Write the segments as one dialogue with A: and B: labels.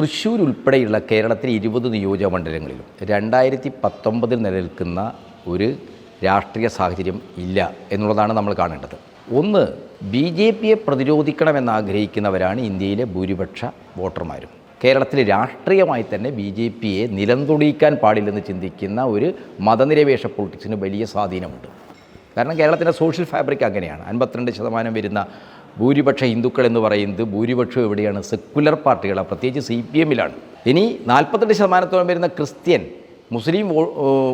A: തൃശ്ശൂർ ഉൾപ്പെടെയുള്ള കേരളത്തിലെ ഇരുപത് നിയോജക മണ്ഡലങ്ങളിലും രണ്ടായിരത്തി പത്തൊമ്പതിൽ നിലനിൽക്കുന്ന ഒരു രാഷ്ട്രീയ സാഹചര്യം ഇല്ല എന്നുള്ളതാണ് നമ്മൾ കാണേണ്ടത്. ഒന്ന് ബി ജെ പിയെ പ്രതിരോധിക്കണമെന്ന് ആഗ്രഹിക്കുന്നവരാണ് ഇന്ത്യയിലെ ഭൂരിപക്ഷ വോട്ടർമാരും. കേരളത്തിൽ രാഷ്ട്രീയമായി തന്നെ ബി ജെ പിയെ നിലംതൊടിയിക്കാൻ പാടില്ലെന്ന് ചിന്തിക്കുന്ന ഒരു മതനിരപേക്ഷ പൊളിറ്റിക്സിന് വലിയ സ്വാധീനമുണ്ട്. കാരണം കേരളത്തിന്റെ സോഷ്യൽ ഫാബ്രിക് അങ്ങനെയാണ്. അൻപത്തിരണ്ട് ശതമാനം വരുന്ന ഭൂരിപക്ഷ ഹിന്ദുക്കൾ എന്ന് പറയുന്നത് ഭൂരിപക്ഷം എവിടെയാണ് സെക്കുലർ പാർട്ടികളാണ് പ്രത്യേകിച്ച് സി പി എമ്മിലാണ് ഇനി നാൽപ്പത്തെട്ട് ശതമാനത്തോളം വരുന്ന ക്രിസ്ത്യൻ മുസ്ലിം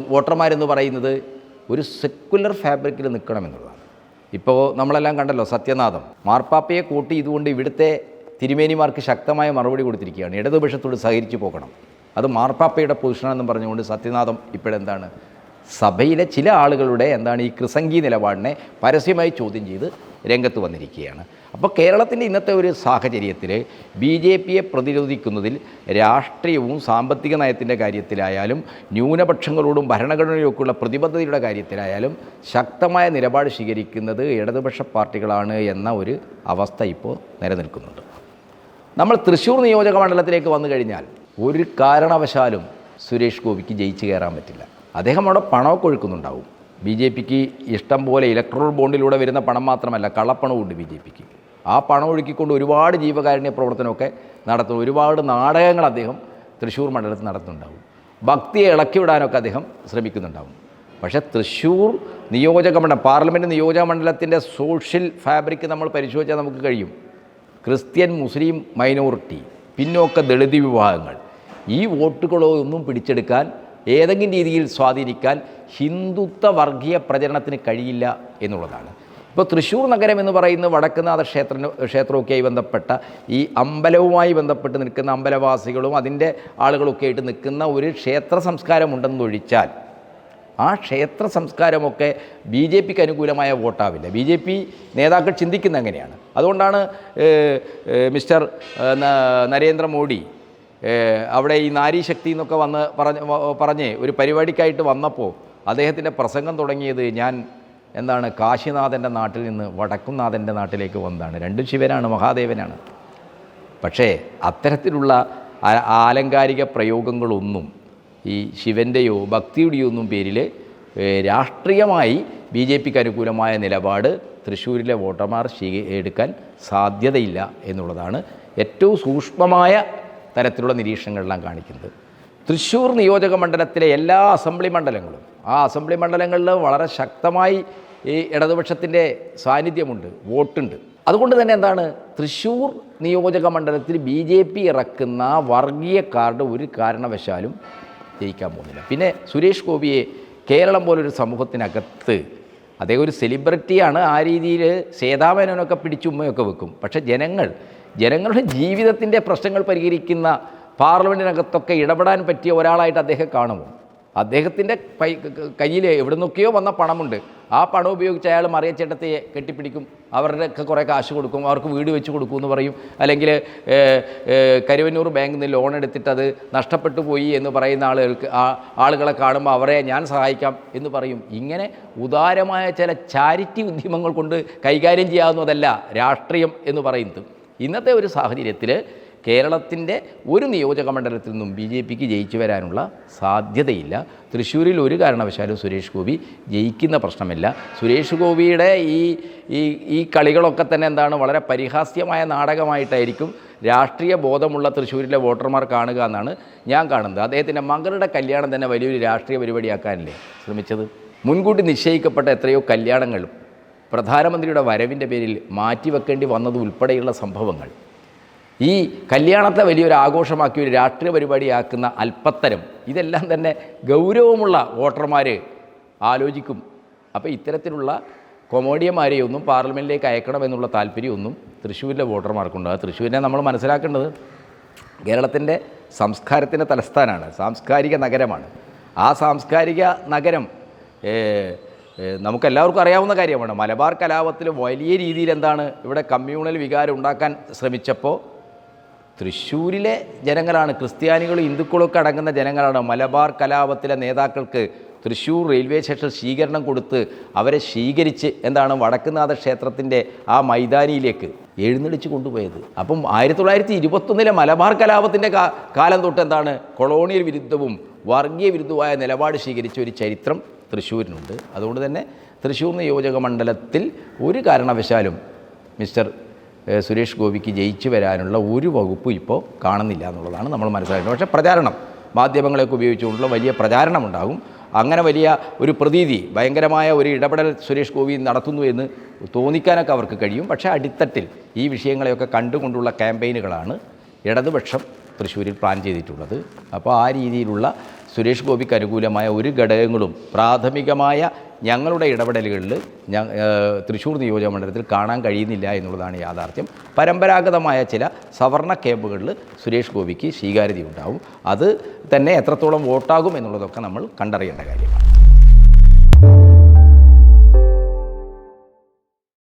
A: വോട്ടർമാരെന്ന് പറയുന്നത് ഒരു സെക്കുലർ ഫാബ്രിക്കിൽ നിൽക്കണമെന്നുള്ളതാണ് ഇപ്പോൾ നമ്മളെല്ലാം കണ്ടല്ലോ സത്യനാഥം. മാർപ്പാപ്പയെ കൂട്ടി ഇതുകൊണ്ട് ഇവിടുത്തെ തിരുമേനിമാർക്ക് ശക്തമായ മറുപടി കൊടുത്തിരിക്കുകയാണ്. ഇടതുപക്ഷത്തോട് സഹകരിച്ചു പോകണം. അത് മാർപ്പാപ്പയുടെ പൊസിഷനാണെന്ന് പറഞ്ഞുകൊണ്ട് സത്യനാഥം ഇപ്പോഴെന്താണ്? സഭയിലെ ചില ആളുകളുടെ എന്താണ് ഈ കൃസംഗി നിലപാടിനെ പരസ്യമായി ചോദ്യം ചെയ്ത് രംഗത്ത് വന്നിരിക്കുകയാണ്. അപ്പോൾ കേരളത്തിന്റെ ഇന്നത്തെ ഒരു സാഹചര്യത്തിൽ ബി ജെ പിയെ പ്രതിരോധിക്കുന്നതിൽ രാഷ്ട്രീയവും സാമ്പത്തിക നയത്തിന്റെ കാര്യത്തിലായാലും ന്യൂനപക്ഷങ്ങളോടും ഭരണഘടനയൊക്കെയുള്ള പ്രതിബദ്ധതയുടെ കാര്യത്തിലായാലും ശക്തമായ നിലപാട് സ്വീകരിക്കുന്നത് ഇടതുപക്ഷ പാർട്ടികളാണ് എന്ന ഒരു അവസ്ഥ ഇപ്പോൾ നിലനിൽക്കുന്നുണ്ട്. നമ്മൾ തൃശ്ശൂർ നിയോജക മണ്ഡലത്തിലേക്ക് വന്നു കഴിഞ്ഞാൽ ഒരു കാരണവശാലും സുരേഷ് ഗോപിക്ക് ജയിച്ചു കയറാൻ പറ്റില്ല. അദ്ദേഹം അവിടെ പണമൊക്കെ ഒഴുക്കുന്നുണ്ടാവും. ബി ജെ പിക്ക് ഇഷ്ടം പോലെ ഇലക്ട്രോൾ ബോണ്ടിലൂടെ വരുന്ന പണം മാത്രമല്ല കള്ളപ്പണമുണ്ട് ബി ജെ പിക്ക്. ആ പണം ഒഴുക്കിക്കൊണ്ട് ഒരുപാട് ജീവകാരുണ്യ പ്രവർത്തനമൊക്കെ നടത്തുന്നു. ഒരുപാട് നാടകങ്ങൾ അദ്ദേഹം തൃശ്ശൂർ മണ്ഡലത്തിൽ നടത്തുന്നുണ്ടാവും. ഭക്തിയെ ഇളക്കിവിടാനൊക്കെ അദ്ദേഹം ശ്രമിക്കുന്നുണ്ടാവും. പക്ഷേ തൃശ്ശൂർ നിയോജക മണ്ഡലം പാർലമെന്റ് നിയോജക മണ്ഡലത്തിന്റെ സോഷ്യൽ ഫാബ്രിക് നമ്മൾ പരിശോധിച്ചാൽ നമുക്ക് കഴിയും. ക്രിസ്ത്യൻ മുസ്ലിം മൈനോറിറ്റി പിന്നോക്ക ദളിത് വിഭാഗങ്ങൾ. ഈ വോട്ടുകളോ ഒന്നും പിടിച്ചെടുക്കാൻ ഏതെങ്കിലും രീതിയിൽ സ്വാധീനിക്കാൻ ഹിന്ദുത്വ വർഗീയ പ്രചരണത്തിന് കഴിയില്ല എന്നുള്ളതാണ്. ഇപ്പോൾ തൃശ്ശൂർ നഗരം എന്ന് പറയുന്ന വടക്കുന്നാഥ ക്ഷേത്ര ക്ഷേത്രമൊക്കെയായി ബന്ധപ്പെട്ട ഈ അമ്പലവുമായി ബന്ധപ്പെട്ട് നിൽക്കുന്ന അമ്പലവാസികളും അതിന്റെ ആളുകളൊക്കെ ആയിട്ട് നിൽക്കുന്ന ഒരു ക്ഷേത്ര സംസ്കാരമുണ്ടെന്നൊഴിച്ചാൽ ആ ക്ഷേത്ര സംസ്കാരമൊക്കെ ബി ജെ പിക്ക് അനുകൂലമായ വോട്ടാവില്ല. ബി ജെ പി നേതാക്കൾ ചിന്തിക്കുന്ന അങ്ങനെയാണ്. അതുകൊണ്ടാണ് മിസ്റ്റർ നരേന്ദ്രമോദി അവിടെ ഈ നാരീശക്തി എന്നൊക്കെ വന്ന് പറഞ്ഞ് പറഞ്ഞ് ഒരു പരിപാടിക്കായിട്ട് വന്നപ്പോൾ അദ്ദേഹത്തിന്റെ പ്രസംഗം തുടങ്ങിയത് ഞാൻ എന്താണ് കാശിനാഥന്റെ നാട്ടിൽ നിന്ന് വടക്കുംനാഥന്റെ നാട്ടിലേക്ക് വന്നതാണ്. രണ്ടും ശിവനാണ് മഹാദേവനാണ്. പക്ഷേ അത്തരത്തിലുള്ള ആലങ്കാരിക പ്രയോഗങ്ങളൊന്നും ഈ ശിവന്റെയോ ഭക്തിയുടെയോ ഒന്നും പേരിൽ രാഷ്ട്രീയമായി ബി ജെ പിക്ക് അനുകൂലമായ നിലപാട് തൃശ്ശൂരിലെ വോട്ടർമാർ സ്വീ എടുക്കാൻ സാധ്യതയില്ല എന്നുള്ളതാണ് ഏറ്റവും സൂക്ഷ്മമായ തരത്തിലുള്ള നിരീക്ഷണങ്ങളെല്ലാം കാണിക്കുന്നത്. തൃശ്ശൂർ നിയോജക മണ്ഡലത്തിലെ എല്ലാ അസംബ്ലി മണ്ഡലങ്ങളും ആ അസംബ്ലി മണ്ഡലങ്ങളിൽ വളരെ ശക്തമായി ഈ ഇടതുപക്ഷത്തിന്റെ സാന്നിധ്യമുണ്ട് വോട്ടുണ്ട്. അതുകൊണ്ട് തന്നെ എന്താണ് തൃശ്ശൂർ നിയോജക മണ്ഡലത്തിൽ ബി ജെ പി ഇറക്കുന്ന വർഗീയ കാർഡ് ഒരു കാരണവശാലും ജയിക്കാൻ പോകുന്നില്ല. പിന്നെ സുരേഷ് ഗോപിയെ കേരളം പോലൊരു സമൂഹത്തിനകത്ത് അദ്ദേഹം ഒരു സെലിബ്രിറ്റിയാണ് ആ രീതിയിൽ സേതാമേനോനൊക്കെ പിടിച്ചുമ്മയൊക്കെ വെക്കും. പക്ഷേ ജനങ്ങൾ ജനങ്ങളുടെ ജീവിതത്തിന്റെ പ്രശ്നങ്ങൾ പരിഹരിക്കുന്ന പാർലമെന്റിനകത്തൊക്കെ ഇടപെടാൻ പറ്റിയ ഒരാളായിട്ട് അദ്ദേഹം കാണുമോ? അദ്ദേഹത്തിന്റെ കൈ കയ്യിൽ എവിടെ നിന്നൊക്കെയോ വന്ന പണമുണ്ട്. ആ പണം ഉപയോഗിച്ച് അയാൾ മറിയച്ചേട്ടത്തെ കെട്ടിപ്പിടിക്കും. അവരുടെയൊക്കെ കുറേ കാശ് കൊടുക്കും. അവർക്ക് വീട് വെച്ച് കൊടുക്കും എന്ന് പറയും. അല്ലെങ്കിൽ കരുവന്നൂർ ബാങ്കിൽ നിന്ന് ലോൺ എടുത്തിട്ട് അത് നഷ്ടപ്പെട്ടു പോയി എന്ന് പറയുന്ന ആളുകൾക്ക് ആ ആളുകളെ കാണുമ്പോൾ അവരെ ഞാൻ സഹായിക്കാം എന്ന് പറയും. ഇങ്ങനെ ഉദാരമായ ചില ചാരിറ്റി ഉദ്യമങ്ങൾ കൊണ്ട് കൈകാര്യം ചെയ്യാവുന്നതല്ല രാഷ്ട്രീയം എന്ന് പറയുന്നത്. ഇന്നത്തെ ഒരു സാഹചര്യത്തിൽ കേരളത്തിന്റെ ഒരു നിയോജക മണ്ഡലത്തിൽ നിന്നും ബി ജെ പിക്ക് ജയിച്ചു വരാനുള്ള സാധ്യതയില്ല. തൃശ്ശൂരിൽ ഒരു കാരണവശാലും സുരേഷ് ഗോപി ജയിക്കുന്ന പ്രശ്നമില്ല. സുരേഷ് ഗോപിയുടെ ഈ ഈ ഈ കളികളൊക്കെ തന്നെ എന്താണ് വളരെ പരിഹാസ്യമായ നാടകമായിട്ടായിരിക്കും രാഷ്ട്രീയ ബോധമുള്ള തൃശ്ശൂരിലെ വോട്ടർമാർ കാണുക എന്നാണ് ഞാൻ കാണുന്നത്. അദ്ദേഹത്തിന്റെ മകളുടെ കല്യാണം തന്നെ വലിയൊരു രാഷ്ട്രീയ പരിപാടിയാക്കാനല്ലേ ശ്രമിച്ചത്? മുൻകൂട്ടി നിശ്ചയിക്കപ്പെട്ട എത്രയോ കല്യാണങ്ങൾ പ്രധാനമന്ത്രിയുടെ വരവിന്റെ പേരിൽ മാറ്റിവെക്കേണ്ടി വന്നത് ഉൾപ്പെടെയുള്ള സംഭവങ്ങൾ. ഈ കല്യാണത്തെ വലിയൊരു ആഘോഷമാക്കി ഒരു രാഷ്ട്രീയ പരിപാടിയാക്കുന്ന അല്പത്തരം ഇതെല്ലാം തന്നെ ഗൗരവമുള്ള വോട്ടർമാർ ആലോചിക്കും. അപ്പോൾ ഇത്തരത്തിലുള്ള കൊമോഡിയന്മാരെയൊന്നും പാർലമെന്റിലേക്ക് അയക്കണമെന്നുള്ള താല്പര്യമൊന്നും തൃശ്ശൂരിലെ വോട്ടർമാർക്കുണ്ട്. ആ തൃശ്ശൂരിനെ നമ്മൾ മനസ്സിലാക്കേണ്ടത് കേരളത്തിന്റെ സംസ്കാരത്തിന്റെ തലസ്ഥാനമാണ് സാംസ്കാരിക നഗരമാണ്. ആ സാംസ്കാരിക നഗരം നമുക്കെല്ലാവർക്കും അറിയാവുന്ന കാര്യമാണ്. മലബാർ കലാപത്തിൽ വലിയ രീതിയിൽ എന്താണ് ഇവിടെ കമ്മ്യൂണൽ വികാരം ഉണ്ടാക്കാൻ ശ്രമിച്ചപ്പോൾ തൃശ്ശൂരിലെ ജനങ്ങളാണ് ക്രിസ്ത്യാനികളും ഹിന്ദുക്കളും ഒക്കെ അടങ്ങുന്ന ജനങ്ങളാണ് മലബാർ കലാപത്തിലെ നേതാക്കൾക്ക് തൃശ്ശൂർ റെയിൽവേ സ്റ്റേഷൻ സ്വീകരണം കൊടുത്ത് അവരെ സ്വീകരിച്ച് എന്താണ് വടക്കുന്നാഥ ക്ഷേത്രത്തിന്റെ ആ മൈതാനിയിലേക്ക് എഴുന്നള്ളിച്ച് കൊണ്ടുപോയത്. അപ്പം ആയിരത്തി തൊള്ളായിരത്തി ഇരുപത്തൊന്നിലെ മലബാർ കലാപത്തിന്റെ കാലം തൊട്ട് എന്താണ് കൊളോണിയൽ വിരുദ്ധവും വർഗീയ വിരുദ്ധവുമായ നിലപാട് സ്വീകരിച്ച ഒരു ചരിത്രം തൃശ്ശൂരിനുണ്ട്. അതുകൊണ്ട് തന്നെ തൃശ്ശൂർ നിയോജക മണ്ഡലത്തിൽ ഒരു കാരണവശാലും മിസ്റ്റർ സുരേഷ് ഗോപിക്ക് ജയിച്ചു വരാനുള്ള ഒരു വകുപ്പും ഇപ്പോൾ കാണുന്നില്ല എന്നുള്ളതാണ് നമ്മൾ മനസ്സിലാക്കുന്നത് പക്ഷേ പ്രചാരണം മാധ്യമങ്ങളെയൊക്കെ ഉപയോഗിച്ചുകൊണ്ടുള്ള വലിയ പ്രചാരണം ഉണ്ടാകും അങ്ങനെ വലിയ ഒരു പ്രതീതി ഭയങ്കരമായ ഒരു ഇടപെടൽ സുരേഷ് ഗോപി നടത്തുന്നു എന്ന് തോന്നിക്കാനൊക്കെ അവർക്ക് കഴിയും. പക്ഷേ അടിത്തട്ടിൽ ഈ വിഷയങ്ങളെയൊക്കെ കണ്ടുകൊണ്ടുള്ള ക്യാമ്പയിനുകളാണ് ഇടതുപക്ഷം തൃശ്ശൂരിൽ പ്ലാൻ ചെയ്തിട്ടുള്ളത്. അപ്പോൾ ആ രീതിയിലുള്ള സുരേഷ് ഗോപിക്ക് അനുകൂലമായ ഒരു ഘടകങ്ങളും പ്രാഥമികമായ ഞങ്ങളുടെ ഇടപെടലുകളിൽ തൃശ്ശൂർ നിയോജക മണ്ഡലത്തിൽ കാണാൻ കഴിയുന്നില്ല എന്നുള്ളതാണ് യാഥാർത്ഥ്യം. പരമ്പരാഗതമായ ചില സവർണ ക്യാമ്പുകളിൽ സുരേഷ് ഗോപിക്ക് സ്വീകാര്യതയുണ്ടാവും. അത് തന്നെ എത്രത്തോളം വോട്ടാകും എന്നുള്ളതൊക്കെ നമ്മൾ കണ്ടറിയേണ്ട കാര്യമാണ്.